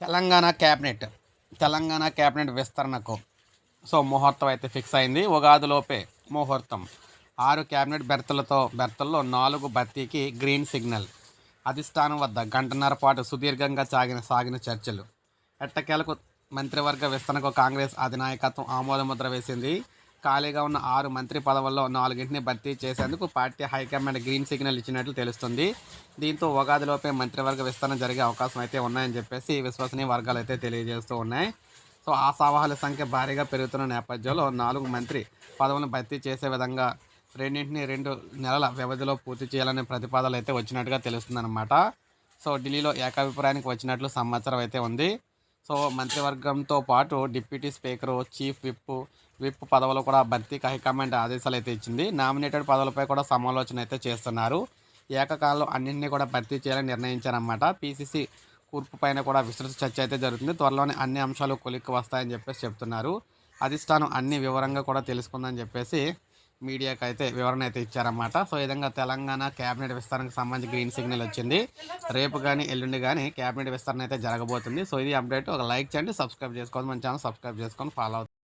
Telangana cabinet Telangana cabinet విస్తరణకు. So ముహూర్తం అయితే ఫిక్స్ అయింది. ఉగాదిలోపే ముహూర్తం. ఆరు క్యాబినెట్ బెర్తలతో బెర్తల్లో నాలుగు భర్తీకి గ్రీన్ సిగ్నల్. అధిష్టానం వద్ద గంటన్నర పాటు సుదీర్ఘంగా సాగిన సాగిన చర్చలు. ఎట్టకేలకు మంత్రివర్గ విస్తరణకు కాంగ్రెస్ అధినాయకత్వం ఆమోదముద్ర వేసింది. ఖాళీగా ఉన్న ఆరు మంత్రి పదవుల్లో నాలుగింటిని భర్తీ చేసేందుకు పార్టీ హైకమాండ్ గ్రీన్ సిగ్నల్ ఇచ్చినట్లు తెలుస్తుంది. దీంతో ఉగాదిలోపే మంత్రివర్గ విస్తరణ జరిగే అవకాశం అయితే ఉన్నాయని చెప్పేసి విశ్వసనీయ వర్గాలు అయితే తెలియజేస్తూ ఉన్నాయి. సో ఆ సవాహాల సంఖ్య భారీగా పెరుగుతున్న నేపథ్యంలో నాలుగు మంత్రి పదవులను భర్తీ చేసే విధంగా రెండింటిని రెండు నెలల వ్యవధిలో పూర్తి చేయాలనే ప్రతిపాదనలు అయితే వచ్చినట్టుగా తెలుస్తుందన్నమాట. సో ఢిల్లీలో ఏకాభిప్రాయానికి వచ్చినట్లు సమాచారం అయితే ఉంది. సో మంత్రివర్గంతో పాటు deputy speaker chief whip whip పదవులు కూడా భర్తీకి హైకమాండ్ ఆదేశాలు అయితే ఇచ్చింది. నామినేటెడ్ పదవులపై కూడా సమాలోచన అయితే చేస్తున్నారు. ఏకకాలంలో అన్నింటినీ కూడా భర్తీ చేయాలని నిర్ణయించారన్నమాట. పీసీసీ కూర్పు పైన కూడా విస్తృత చర్చ అయితే జరుగుతుంది. త్వరలోనే అన్ని అంశాలు కొలిక్కి వస్తాయని చెప్పేసి చెప్తున్నారు. అధిష్టానం అన్ని వివరంగా కూడా తెలుసుకుందని చెప్పేసి మీడియాకి అయితే వివరణ అయితే ఇచ్చారన్నమాట. సో ఈ విధంగా తెలంగాణ క్యాబినెట్ విస్తరణకు సంబంధించి గ్రీన్ సిగ్నల్ వచ్చింది. రేపు కానీ ఎల్లుండి కానీ క్యాబినెట్ విస్తరణ అయితే జరగబోతుంది. సో ఇది అప్డేట్. ఒక లైక్ చేయండి సబ్స్క్రైబ్ చేసుకోండి. మన ఛానల్ సబ్స్క్రైబ్ చేసుకొని ఫాలో అవుతుంది